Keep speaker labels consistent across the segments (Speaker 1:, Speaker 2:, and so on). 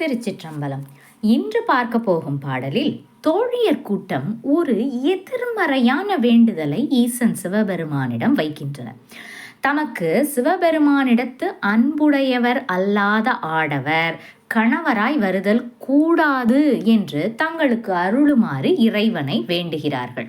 Speaker 1: திருச்சிற்றம்பலம். இன்று பார்க்க போகும் பாடலில் தோழியர் கூட்டம் ஒரு எதிர்மறையான வேண்டுதலை ஈசன் சிவபெருமானிடம் வைக்கின்றனர் தமக்கு சிவபெருமானிடத்து அன்புடையவர் அல்லாத ஆடவர் கணவராய் வருதல் கூடாது என்று தங்களுக்கு அருளுமாறு இறைவனை வேண்டுகிறார்கள்.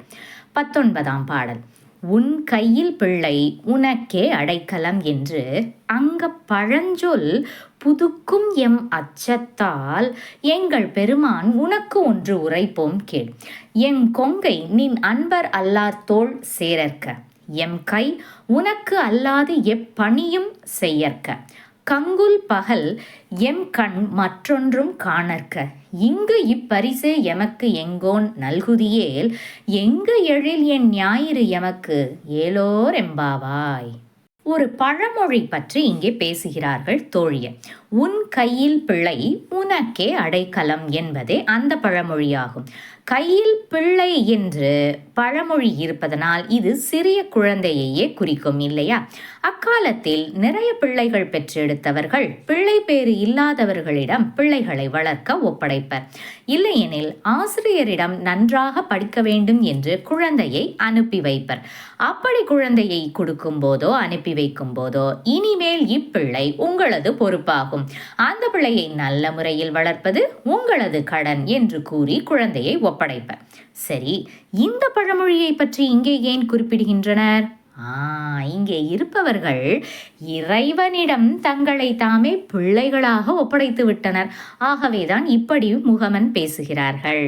Speaker 1: பத்தொன்பதாம் பாடல். உன் கையில் பிள்ளை உனக்கே அடைக்கலம் என்று அங்க பழஞ்சொல் புதுக்கும் எம் அச்சத்தால் எங்கள் பெருமான் உனக்கு ஒன்று உரைப்போம் கேள். எம் கொங்கை நின் அன்பர் அல்லார் தோல் சேரற்க எம் கை உனக்கு அல்லாது எப்பணியும் செய்யற்க. கங்குல் பகல் எம் கண் மற்றொன்றும் காணற்க. இங்கு இப்பரிசு எமக்கு எங்கோன் நல்குதியேல் எங்கு எழில் என் ஞாயிறு எமக்கு ஏலோர் எம்பாவாய். ஒரு பழமொழி பற்றி இங்கே பேசுகிறார்கள் தோழியன் உன் கையில் பிள்ளை உனக்கே அடைக்கலம் என்பதே அந்த பழமொழியாகும். கையில் பிள்ளை என்று பழமொழி இருப்பதனால் இது சிறிய குழந்தையையே குறிக்கும் இல்லையா? அக்காலத்தில் நிறைய பிள்ளைகள் பெற்றெடுத்தவர்கள் பிள்ளை பேறு இல்லாதவர்களிடம் பிள்ளைகளை வளர்க்க ஒப்படைப்பர். இல்லையெனில் ஆசிரியரிடம் நன்றாக படிக்க வேண்டும் என்று குழந்தையை அனுப்பி வைப்பர். அப்படி குழந்தையை கொடுக்கும் போதோ அனுப்பி வைக்கும் போதோ இனிமேல் இப்பிள்ளை உங்களது பொறுப்பாகும். அந்த பிள்ளையை நல்ல முறையில் வளர்ப்பது உங்களது கடன் என்று கூறி குழந்தையை ஒப்படைப்பர் சரி இந்த பழமொழியை பற்றி இங்கே ஏன் குறிப்பிடுகின்றனர்? ஆ இங்கே இருப்பவர்கள் இறைவனிடம் தங்களை தாமே பிள்ளைகளாக ஒப்படைத்து விட்டனர். ஆகவேதான் இப்படி முகமன் பேசுகிறார்கள்.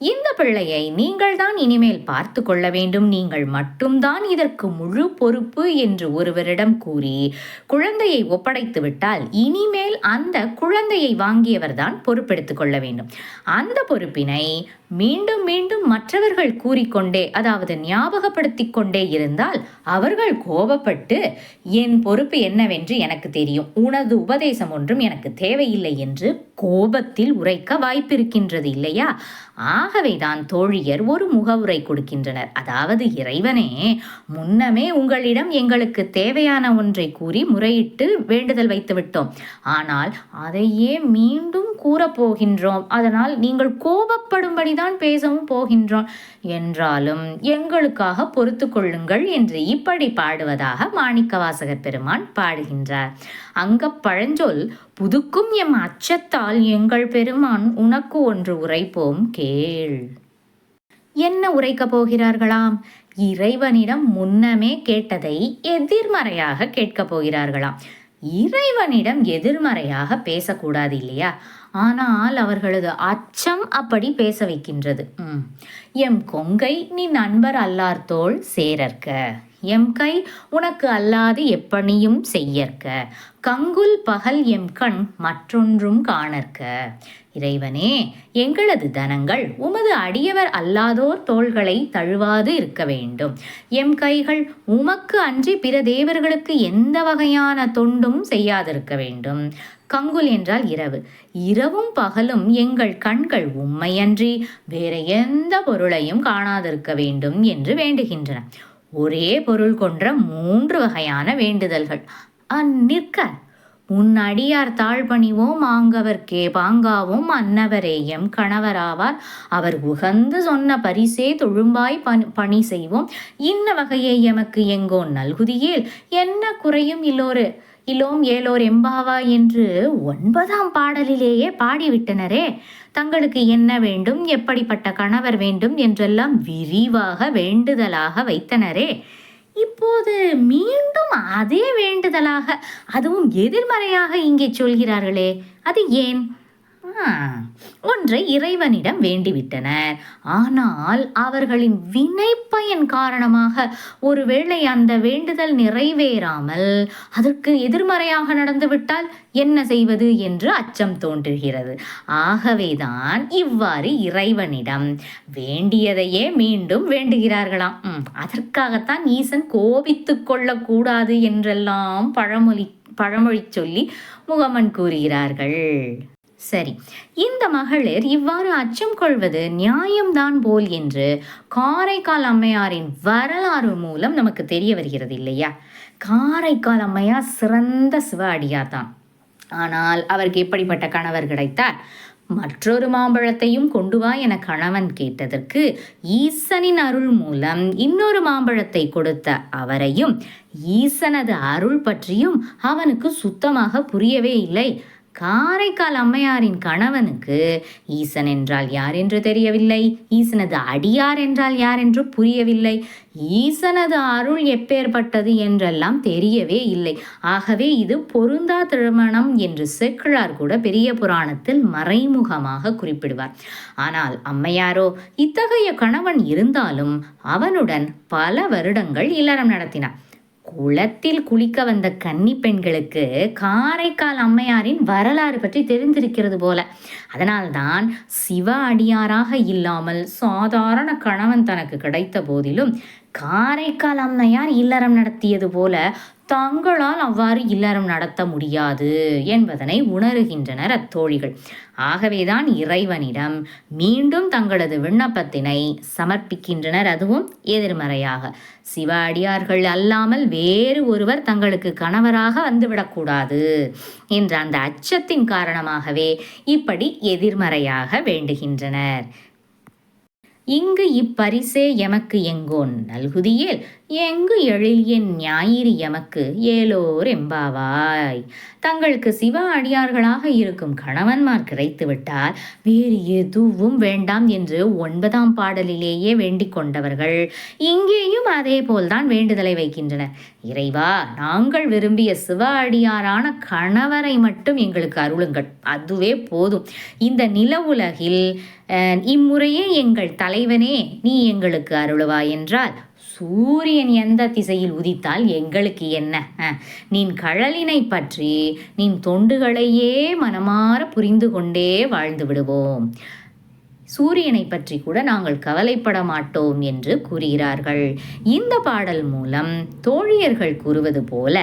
Speaker 1: இந்த பிள்ளையை நீங்கள்தான் இனிமேல் பார்த்து கொள்ள வேண்டும். நீங்கள் மட்டும்தான் இதற்கு முழு பொறுப்பு என்று ஒருவரிடம் கூறி குழந்தையை ஒப்படைத்து விட்டால் இனிமேல் அந்த குழந்தையை வாங்கியவர்தான் பொறுப்பெடுத்துக் கொள்ள வேண்டும். அந்த பொறுப்பினை மீண்டும் மீண்டும் மற்றவர்கள் கூறிக்கொண்டே அதாவது ஞாபகப்படுத்திக் கொண்டே இருந்தால் அவர்கள் கோபப்பட்டு என் பொறுப்பு என்னவென்று எனக்கு தெரியும். உனது உபதேசம் ஒன்றும் எனக்கு தேவையில்லை என்று கோபத்தில் உரைக்க வாய்ப்பிருக்கின்றது இல்லையா? ஆ ஆகவேதான் தோழியர் ஒரு முகவுரை கொடுக்கின்றனர். அதாவது இறைவனே முன்னமே உங்களிடம் எங்களுக்கு தேவையான ஒன்றை கூறி முறையிட்டு வேண்டுதல் வைத்து விட்டோம் ஆனால் அதையே மீண்டும் கூறப்போகின்றோம். அதனால் நீங்கள் கோபப்படும்படிதான் பேசவும் போகின்றோம். என்றாலும் எங்களுக்காக பொறுத்து கொள்ளுங்கள் என்று இப்படி பாடுவதாக மாணிக்கவாசகர் பெருமான் பாடுகின்றார். அங்க பழஞ்சொல் புதுக்கும் எம் அச்சத்தால் எங்கள் பெருமான் உனக்கு ஒன்று உரைப்போம் கேள். என்ன உரைக்கப் போகிறார்களாம்? இறைவனிடம் முன்னமே கேட்டதை எதிர்மறையாக கேட்கப் போகிறார்களாம். இறைவனிடம் எதிர்மறையாக பேசக்கூடாது இல்லையா? ஆனால் அவர்களது அச்சம் அப்படி பேச வைக்கின்றது ம். எம் கொங்கை நீ நண்பர் அல்லார்தோள் சேரற்க எம் கை உனக்கு அல்லாது எப்பணியும் செய்யற்க. கங்குல் பகல் எம் கண் மற்றொன்றும் காணற்க. இறைவனே எங்களது தனங்கள் உமது அடியவர் அல்லாதோர் தோள்களை தழுவாது இருக்க வேண்டும். எம் கைகள் உமக்கு அன்றி பிற தேவர்களுக்கு எந்த வகையான தொண்டும் செய்யாதிருக்க வேண்டும். கங்குல் என்றால் இரவு. இரவும் பகலும் எங்கள் கண்கள் உம்மையன்றி வேற எந்த பொருளையும் காணாதிருக்க வேண்டும் என்று வேண்டுகின்றன. ஒரே பொருள் கொன்ற மூன்று வகையான வேண்டுதல்கள். அந்நிற்க உன் அடியார் தாழ்பணிவோம் ஆங்கவர்க்கே பாங்காவும் அன்னவரேயம் கணவராவார். அவர் உகந்து சொன்ன பரிசே தொழும்பாய் பணி பணி செய்வோம். இன்ன வகையை எமக்கு எங்கோ நல்குதியேல் என்ன குறையும் இல்லோரு? இலோம் ஏலோர் எம்பாவா என்று ஒன்பதாம் பாடலிலேயே பாடிவிட்டனரே. தங்களுக்கு என்ன வேண்டும் எப்படிப்பட்ட கணவர் வேண்டும் என்றெல்லாம் விரிவாக வேண்டுதலாக வைத்தனரே. இப்போது மீண்டும் அதே வேண்டுதலாக அதுவும் எதிர்மறையாக இங்கே சொல்கிறார்களே அது ஏன்? ஒன்றை இறைவனிடம் வேண்டிவிட்டனர். ஆனால் அவர்களின் வினைப்பயன் காரணமாக ஒருவேளை அந்த வேண்டுதல் நிறைவேறாமல் அதற்கு எதிர்மறையாக நடந்துவிட்டால் என்ன செய்வது என்று அச்சம் தோன்றுகிறது. ஆகவேதான் இவ்வாறு இறைவனிடம் வேண்டியதையே மீண்டும் வேண்டுகிறார்களாம். ம், அதற்காகத்தான் ஈசன் கோபித்து கொள்ளக்கூடாது என்றெல்லாம் பழமொழி பழமொழி சொல்லி முகமன் கூறுகிறார்கள். சரி. இந்த மகளிர் இவ்வாறு அச்சம் கொள்வது நியாயம்தான் போல் என்று காரைக்கால் அம்மையாரின் வரலாறு மூலம் நமக்கு தெரிய வருகிறது இல்லையா? காரைக்கால் அம்மையார் சிறந்த சிவ அடியார் தான். ஆனால் அவருக்கு எப்படிப்பட்ட கணவர் கிடைத்தார்? மற்றொரு மாம்பழத்தையும் கொண்டு வா என கணவன் கேட்டதற்கு ஈசனின் அருள் மூலம் இன்னொரு மாம்பழத்தை கொடுத்த அவரையும் ஈசனது அருள் பற்றியும் அவனுக்கு சுத்தமாக புரியவே இல்லை. காரைக்கால் அம்மையாரின் கணவனுக்கு ஈசன் என்றால் யார் என்று தெரியவில்லை. ஈசனது அடியார் என்றால் யார் என்று புரியவில்லை. ஈசனது அருள் எப்பேற்பட்டது என்றெல்லாம் தெரியவே இல்லை. ஆகவே இது பொருந்தா திருமணம் என்று செக்கிழார் கூட பெரிய புராணத்தில் மறைமுகமாக குறிப்பிடுவார். ஆனால் அம்மையாரோ இத்தகைய கணவன் இருந்தாலும் அவனுடன் பல வருடங்கள் இல்லறம் நடத்தினார். குளத்தில் குளிக்க வந்த கன்னி பெண்களுக்கு காரைக்கால் அம்மையாரின் வரலாறு பற்றி தெரிந்திருக்கிறது போல. அதனால்தான் சிவ அடியாராக இல்லாமல் சாதாரண கணவன் தனக்கு கிடைத்த போதிலும் காரைக்கால் அம்மையார் இல்லறம் நடத்தியது போல தங்களால் அவ்வாறு இல்லறம் நடத்த முடியாது என்பதனை உணருகின்றனர் அத்தோழிகள். ஆகவேதான் இறைவனிடம் மீண்டும் தங்களது விண்ணப்பத்தினை சமர்ப்பிக்கின்றனர் அதுவும் எதிர்மறையாக. சிவ அடியார்கள் அல்லாமல் வேறு ஒருவர் தங்களுக்கு கணவராக வந்துவிடக்கூடாது என்ற அந்த அச்சத்தின் காரணமாகவே இப்படி எதிர்மறையாக வேண்டுகின்றனர். இங்கு இப்பரிசே எமக்கு எங்கோன் நல்குதியேல் எங்கு எழில் ஞாயிறு எமக்கு ஏலோர் எம்பாவாய். தங்களுக்கு சிவ அடியார்களாக இருக்கும் கணவன்மார் கிடைத்துவிட்டால் வேறு எதுவும் வேண்டாம் என்று ஒன்பதாம் பாடலிலேயே வேண்டிக் கொண்டவர்கள். இங்கேயும் அதே போல்தான் வேண்டுதலை வைக்கின்றனர். இறைவா நாங்கள் விரும்பிய சிவ அடியாரான கணவரை மட்டும் எங்களுக்கு அருளுங்கள். அதுவே போதும். இந்த நில உலகில் இம்முறையே எங்கள் தலைவனே நீ எங்களுக்கு அருளுவா என்றால் சூரியன் எந்த திசையில் உதித்தால் எங்களுக்கு என்ன? நீன் கழலினை பற்றி நீன் தொண்டுகளையே மனமாற புரிந்து கொண்டே வாழ்ந்து விடுவோம். சூரியனை பற்றி கூட நாங்கள் கவலைப்பட மாட்டோம் என்று கூறுகிறார்கள். இந்த பாடல் மூலம் தோழியர்கள் கூறுவது போல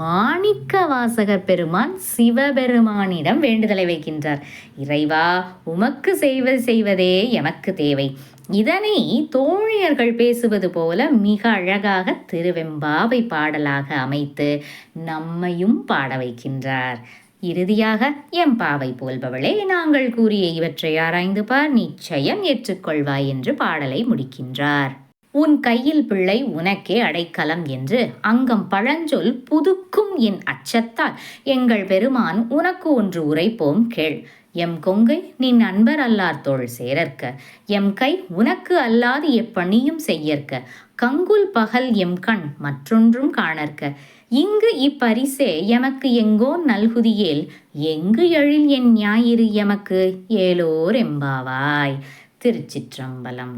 Speaker 1: மாணிக்க வாசகர் பெருமான் சிவபெருமானிடம் வேண்டுதலை வைக்கின்றார். இறைவா உமக்கு செய்வது செய்வதே எமக்கு தேவை. இதனை தோழியர்கள் பேசுவது போல மிக அழகாக திருவெம்பாவை பாடலாக அமைத்து நம்மையும் பாட வைக்கின்றார். இறுதியாக எம் பாவை போல்பவளே நாங்கள் கூறிய இவற்றை ஆராய்ந்து பார் நிச்சயம் ஏற்றுக்கொள்வாய் என்று பாடலை முடிக்கின்றார். உன் கையில் பிள்ளை உனக்கே அடைக்கலம் என்று அங்கம் பழஞ்சொல் புதுக்கும் என் அச்சத்தால் எங்கள் பெருமான் உனக்கு ஒன்று உரைப்போம் கேள். எம் கொங்கை நின் நண்பர் அல்லார் தோள் சேரற்க. எம் கை உனக்கு அல்லாது எப்பணியும் செய்யற்க. கங்குல் பகல் எம் கண் மற்றொன்றும் காணற்க. இங்கு இப்பரிசே எமக்கு எங்கோ நல்குதியேல் எங்கு எழில் என் ஞாயிறு எமக்கு? ஏலோர் எம்பாவாய். திருச்சிற்றம்பலம்.